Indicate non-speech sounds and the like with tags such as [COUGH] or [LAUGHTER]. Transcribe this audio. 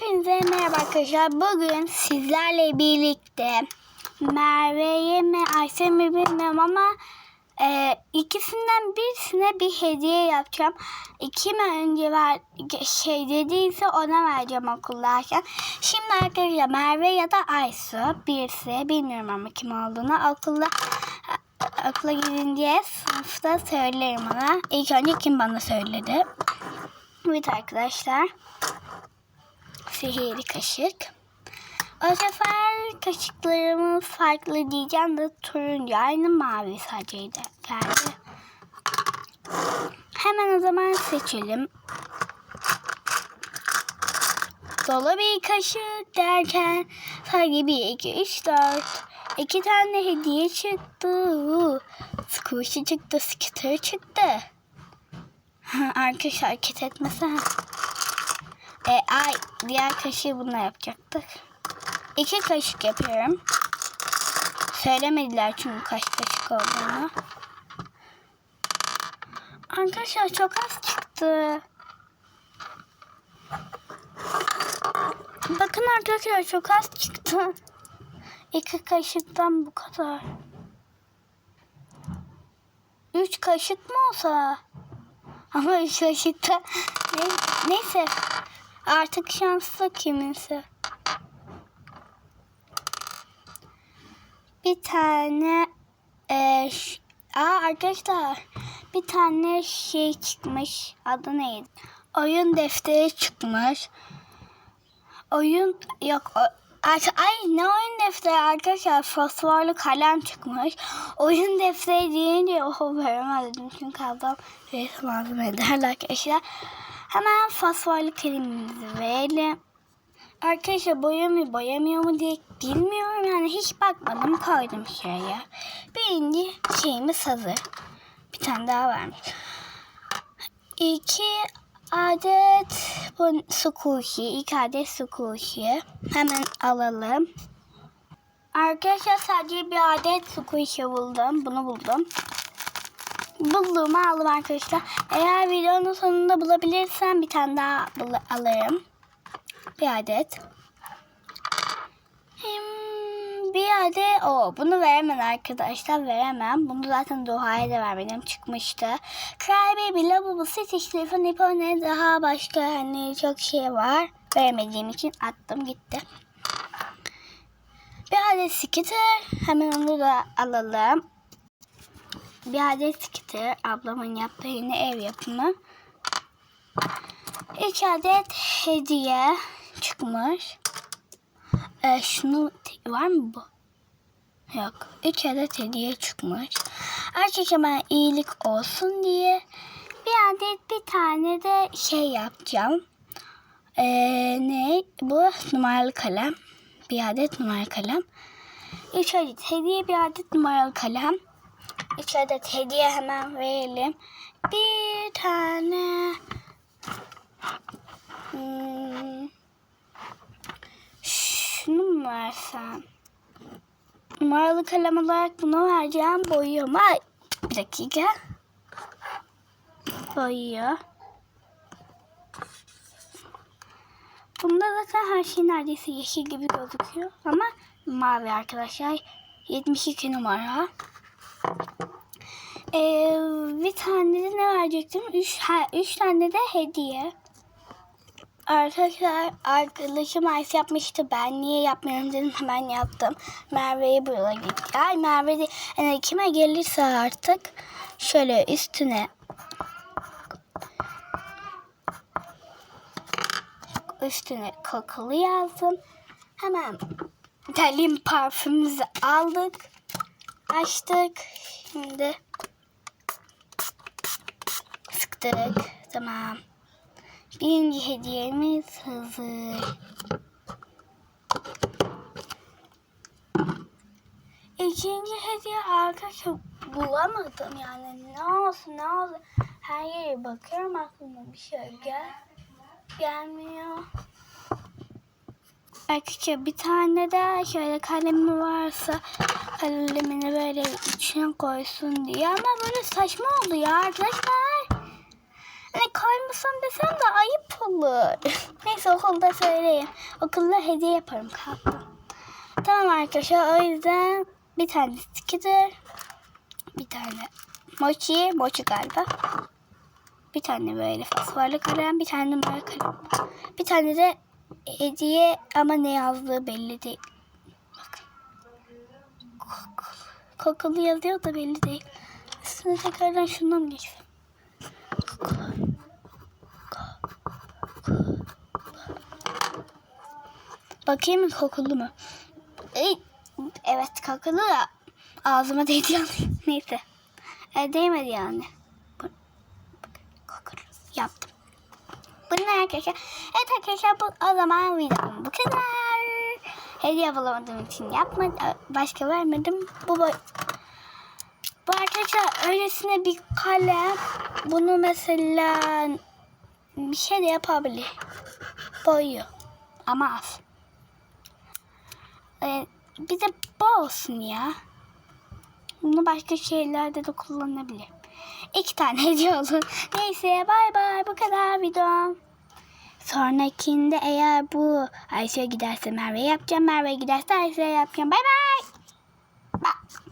Hepinize merhaba arkadaşlar. Bugün sizlerle birlikte Merve'ye mi Ayşe mi bilmiyorum ama e, ikisinden birisine bir hediye yapacağım. Kim önce ver, şey dediyse ona vereceğim okuldayken. Şimdi arkadaşlar Merve ya da Aysu birisi bilmiyorum ama kim olduğunu okulda okula gidince sınıfta söylerim ona. İlk önce kim bana söyledi. Evet arkadaşlar sihirli kaşık. O sefer kaşıklarımız farklı diyeceğim de turuncu aynı mavi sadece geldi. Hemen o zaman seçelim. Dolu bir kaşık derken sadece bir, iki, üç, dört. İki tane hediye çıktı. Squishy çıktı, skitter çıktı. [LAUGHS] Arkadaşlar hareket etmesen. E, ay diğer kaşığı bununla yapacaktık. İki kaşık yapıyorum. Söylemediler çünkü kaç kaşık olduğunu. Arkadaşlar çok az çıktı. Bakın arkadaşlar çok az çıktı. İki kaşıktan bu kadar. Üç kaşık mı olsa? Ama üç kaşıkta ne, neyse artık şanslı kiminse. Bir tane e, aa arkadaşlar bir tane şey çıkmış. Adı neydi? Oyun defteri çıkmış. Oyun yok o, Ay, ne oyun defteri arkadaşlar fosforlu kalem çıkmış. Oyun defteri deyince oho veremedim çünkü adam resim aldım ederler arkadaşlar. Hemen fosforlu kalemimizi verelim. Arkadaşlar boyamıyor boyamıyor mu diye bilmiyorum yani hiç bakmadım koydum şuraya. Birinci şeyimiz hazır. Bir tane daha varmış. İki adet bu sukushi, iki adet sukushi. Hemen alalım. Arkadaşlar sadece bir adet sukushi buldum. Bunu buldum. Bulduğumu aldım arkadaşlar. Eğer videonun sonunda bulabilirsem bir tane daha alırım. Bir adet. Bir adet o. Bunu veremem arkadaşlar. Veremem. Bunu zaten Doğa'ya da vermedim. Çıkmıştı. Crybaby, Lavabo, Stitch, Telefon, ne daha başka hani çok şey var. Veremediğim için attım gitti. Bir adet skitter. Hemen onu da alalım. Bir adet skitter. Ablamın yaptığı yine ev yapımı. İki adet hediye çıkmış. Ee, şunu var mı bu? Yok. Üç adet hediye çıkmış. Artık hemen iyilik olsun diye bir adet bir tane de şey yapacağım. Ee, ne? Bu numaralı kalem. Bir adet numaralı kalem. Üç adet hediye bir adet numaralı kalem. Üç adet hediye hemen verelim. Bir tane Hmm. Şunu mu versem? Numaralı kalem olarak bunu vereceğim. Boyuyor mu? Ay, Bir dakika. Boyuyor. Bunda zaten her şey neredeyse yeşil gibi gözüküyor. Ama mavi arkadaşlar. 72 numara. Ee, bir tane de ne verecektim? Üç, üç tane de hediye. Arkadaşlar arkadaşım Ayşe yapmıştı. Ben niye yapmıyorum dedim hemen yaptım. Merve'ye böyle gitti. Ay Merve de yani kime gelirse artık şöyle üstüne üstüne kokulu yazdım. Hemen Delin parfümümüzü aldık. Açtık. Şimdi sıktık. Tamam. Birinci hediyemiz hazır. İkinci hediye arkadaşlar bulamadım yani ne olsun ne olsun her yere bakıyorum aklıma bir şey gel gelmiyor. Arkadaşlar bir tane de şöyle kalemi varsa kalemini böyle içine koysun diye ama böyle saçma oldu ya arkadaşlar. Hani kaymasam desem de ayıp olur. [LAUGHS] Neyse okulda söyleyeyim. Okulda hediye yaparım kalktım. Tamam arkadaşlar o yüzden bir tane sticker. Bir tane mochi. Mochi galiba. Bir tane böyle fosforlu kalem. Bir tane numara kalem. Bir tane de hediye ama ne yazdığı belli değil. Bakın. Kokulu yazıyor da belli değil. Üstüne tekrardan şundan geçsem? Bakayım mı kokulu mu? Evet kokulu da ağzıma değdi yani. [LAUGHS] Neyse. E, değmedi yani. Kokulu yaptım. Bunu arkadaşlar. Evet arkadaşlar bu o zaman videom bu kadar. Hediye bulamadığım için yapmadım. Başka vermedim. Bu bu arkadaşlar öylesine bir kalem. Bunu mesela bir şey de yapabilir. Boyuyor. Ama az. Ee, bir de bu olsun ya. Bunu başka şeylerde de kullanabilir. İki tane [LAUGHS] hediye olur. Neyse bay bay bu kadar videom. Sonrakinde eğer bu Ayşe giderse Merve yapacağım. Merve giderse Ayşe yapacağım. Bay bay. Bye.